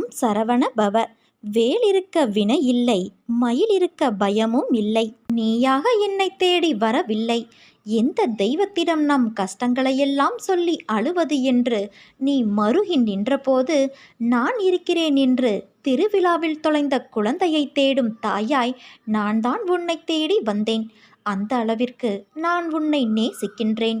ஓம் சரவண பவ. வேல் இருக்க வினை இல்லை மயில் இருக்க பயமும் இல்லை. நீயாக என்னை தேடி வரவில்லை. எந்த தெய்வத்திடம் நம் கஷ்டங்களையெல்லாம் சொல்லி அழுவது என்று நீ மருகி நின்றபோது நான் இருக்கிறேன் என்று திருவிழாவில் தொலைந்த குழந்தையை தேடும் தாயாய் நான் தான் உன்னை தேடி வந்தேன். அந்த அளவிற்கு நான் உன்னை நேசிக்கின்றேன்.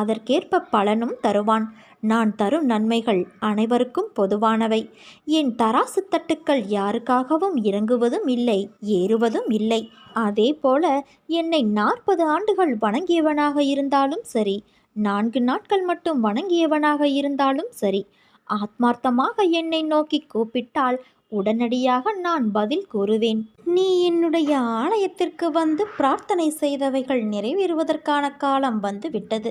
அதற்கேற்ப பலனும் தருவான். நான் தரும் நன்மைகள் அனைவருக்கும் பொதுவானவை. என் தராசு தட்டுக்கள் யாருக்காகவும் இறங்குவதும் இல்லை ஏறுவதும் இல்லை. அதே போல என்னை நாற்பது ஆண்டுகள் வணங்கியவனாக இருந்தாலும் சரி நான்கு நாட்கள் மட்டும் வணங்கியவனாக இருந்தாலும் சரி ஆத்மார்த்தமாக என்னை நோக்கி கூப்பிட்டால் உடனடியாக நான் பதில் கூறுவேன். நீ என்னுடைய ஆலயத்திற்கு வந்து பிரார்த்தனை செய்தவைகள் நிறைவேறுவதற்கான காலம் வந்து விட்டது.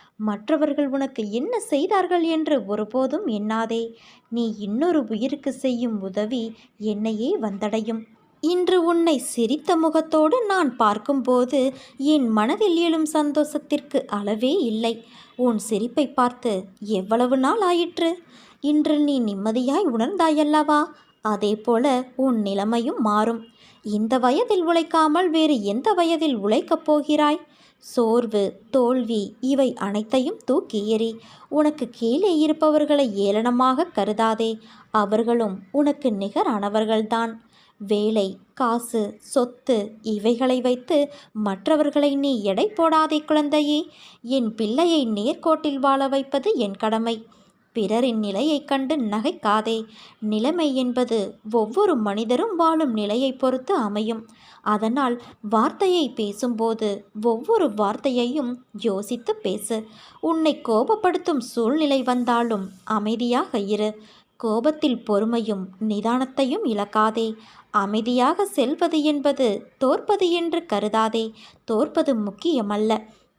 மற்றவர்கள் உனக்கு என்ன செய்தார்கள் என்று ஒருபோதும் எண்ணாதே. நீ இன்னொரு உயிருக்கு செய்யும் உதவி என்னையே வந்தடையும். இன்று உன்னை சிரித்த முகத்தோடு நான் பார்க்கும்போது என் மனதில் எழும் சந்தோஷத்திற்கு அளவே இல்லை. உன் சிரிப்பை பார்த்து எவ்வளவு நாள் ஆயிற்று? இன்று நீ நிம்மதியாய் உணர்ந்தாயல்லவா? அதே போல உன் நிலைமையும் மாறும். இந்த வயதில் உழைக்காமல் வேறு எந்த வயதில் உழைக்கப் போகிறாய்? சோர்வு தோல்வி இவை அனைத்தையும் தூக்கி எறி உனக்கு கீழே இருப்பவர்களை ஏளனமாக கருதாதே அவர்களும் உனக்கு நிகரானவர்கள்தான். வேலை காசு சொத்து இவைகளை வைத்து மற்றவர்களை நீ எடை போடாதே குழந்தையே என் பிள்ளையை நேர்கோட்டில் வாழ வைப்பது என் கடமை. பிறரின் நிலையைக் கண்டு நகைக்காதே. நிலைமை என்பது ஒவ்வொரு மனிதரும் வாழும் நிலையை பொறுத்து அமையும். அதனால் வார்த்தையை பேசும்போது ஒவ்வொரு வார்த்தையையும் யோசித்து பேசு. உன்னை கோபப்படுத்தும் சூழ்நிலை வந்தாலும் அமைதியாக இரு. கோபத்தில் பொறுமையும் நிதானத்தையும் இழக்காதே. அமைதியாக செல்வது என்பது தோற்பது என்று கருதாதே. தோற்பது முக்கியமல்ல.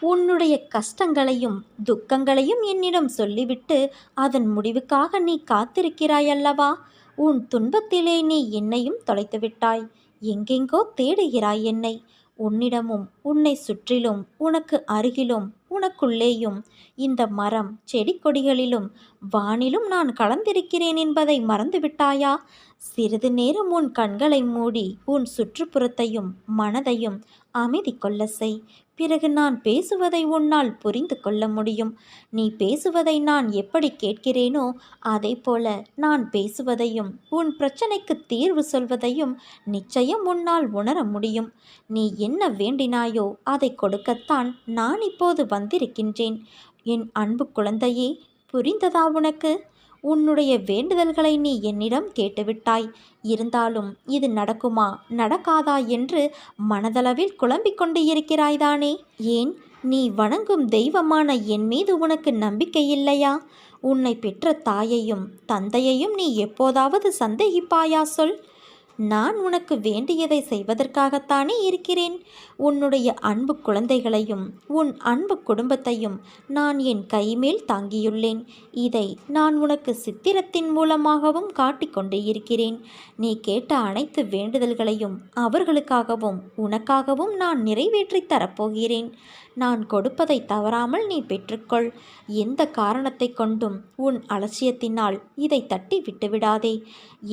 உன்னுடைய கஷ்டங்களையும் துக்கங்களையும் என்னிடம் சொல்லிவிட்டு அதன் முடிவுக்காக நீ காத்திருக்கிறாய் அல்லவா? உன் துன்பத்திலே நீ என்னையும் தொலைத்துவிட்டாய் எங்கெங்கோ தேடுகிறாய் என்னை. உன்னிடமும் உன்னை சுற்றிலும் உனக்கு அருகிலும் உனக்குள்ளேயும் இந்த மரம் செடி கொடிகளிலும் வானிலும் நான் கலந்திருக்கிறேன் என்பதை மறந்துவிட்டாயா? சிறிது நேரம் உன் கண்களை மூடி உன் சுற்றுப்புறத்தையும் மனதையும் அமைதி கொள்ள செய். பிறகு நான் பேசுவதை உன்னால் புரிந்து கொள்ள முடியும். நீ பேசுவதை நான் எப்படி கேட்கிறேனோ அதே போல நான் பேசுவதையும் உன் பிரச்சனைக்கு தீர்வு சொல்வதையும் நிச்சயம் உன்னால் உணர முடியும். நீ என்ன வேண்டினாயோ அதை கொடுக்கத்தான் நான் இப்போது வந்திருக்கின்றேன். என் அன்பு குழந்தையே புரிந்ததா உனக்கு? உன்னுடைய வேண்டுதல்களை நீ என்னிடம் கேட்டுவிட்டாய். இருந்தாலும் இது நடக்குமா? நடக்காதா என்று மனதளவில் குழம்பிக் கொண்டு இருக்கிறாய்தானே? ஏன்? நீ வணங்கும் தெய்வமான என் மீது உனக்கு நம்பிக்கை இல்லையா? உன்னை பெற்ற தாயையும் தந்தையையும் நீ எப்போதாவது சந்தேகிப்பாயா சொல். நான் உனக்கு வேண்டியதை செய்வதற்காகத்தானே இருக்கிறேன்? உன்னுடைய அன்பு குழந்தைகளையும் உன் அன்பு குடும்பத்தையும் நான் என் கைமேல் தாங்கியுள்ளேன். இதை நான் உனக்கு சித்திரத்தின் மூலமாகவும் காட்டிக்கொண்டு இருக்கிறேன். நீ கேட்ட அனைத்து வேண்டுதல்களையும் அவர்களுக்காகவும் உனக்காகவும் நான் நிறைவேற்றி தரப்போகிறேன். நான் கொடுப்பதை தவறாமல் நீ பெற்றுக்கொள். எந்த காரணத்தை கொண்டும் உன் அலட்சியத்தினால் இதை தட்டி விட்டுவிடாதே.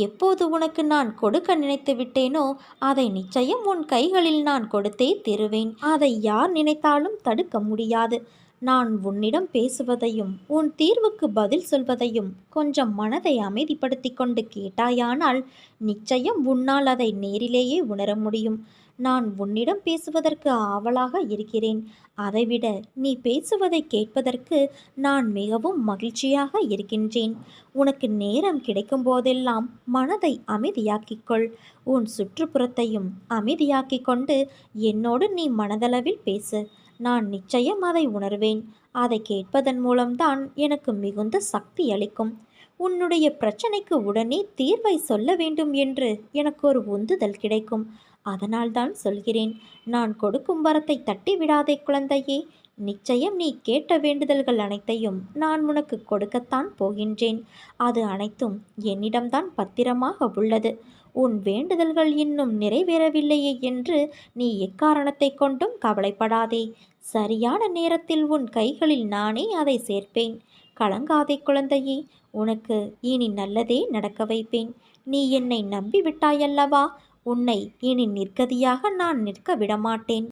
எப்போது உனக்கு நான் கொடுக்க நினைத்து விட்டேனோ அதை நிச்சயம் உன் கைகளில் நான் கொடுத்தே தருவேன். அதை யார் நினைத்தாலும் தடுக்க முடியாது. நான் உன்னிடம் பேசுவதையும் உன் தீர்வுக்கு பதில் சொல்வதையும் கொஞ்சம் மனதை அமைதிப்படுத்தி கொண்டு கேட்டாயானால் நிச்சயம் உன்னால் அதை நேரிலேயே உணர முடியும். நான் உன்னிடம் பேசுவதற்கு ஆவலாக இருக்கிறேன். அதைவிட நீ பேசுவதை கேட்பதற்கு நான் மிகவும் மகிழ்ச்சியாக இருக்கின்றேன். உனக்கு நேரம் கிடைக்கும் போதெல்லாம் மனதை அமைதியாக்கிக்கொள் உன் சுற்றுப்புறத்தையும் அமைதியாக்கிக் கொண்டு என்னோடு நீ மனதளவில் பேசு. நான் நிச்சயம் அதை உணர்வேன். அதை கேட்பதன் மூலம்தான் எனக்கு மிகுந்த சக்தி அளிக்கும். உன்னுடைய பிரச்சனைக்கு உடனே தீர்வை சொல்ல வேண்டும் என்று எனக்கு ஒரு உந்துதல் கிடைக்கும். அதனால்தான் சொல்கிறேன் நான் கொடுக்கும் வரத்தை தட்டி விடாதே குழந்தையே. நிச்சயம் நீ கேட்ட வேண்டுதல்கள் அனைத்தையும் நான் உனக்கு கொடுக்கத்தான் போகின்றேன். அது அனைத்தும் என்னிடம்தான் பத்திரமாக உள்ளது. உன் வேண்டுதல்கள் இன்னும் நிறைவேறவில்லையே என்று நீ எக்காரணத்தை கொண்டும் கவலைப்படாதே. சரியான நேரத்தில் உன் கைகளில் நானே அதை சேர்ப்பேன். கலங்காதே குழந்தையே உனக்கு இனி நல்லதே நடக்க வைப்பேன். நீ என்னை நம்பிவிட்டாயல்லவா? உன்னை இனி நிற்கதியாக நான் நிற்க விடமாட்டேன்.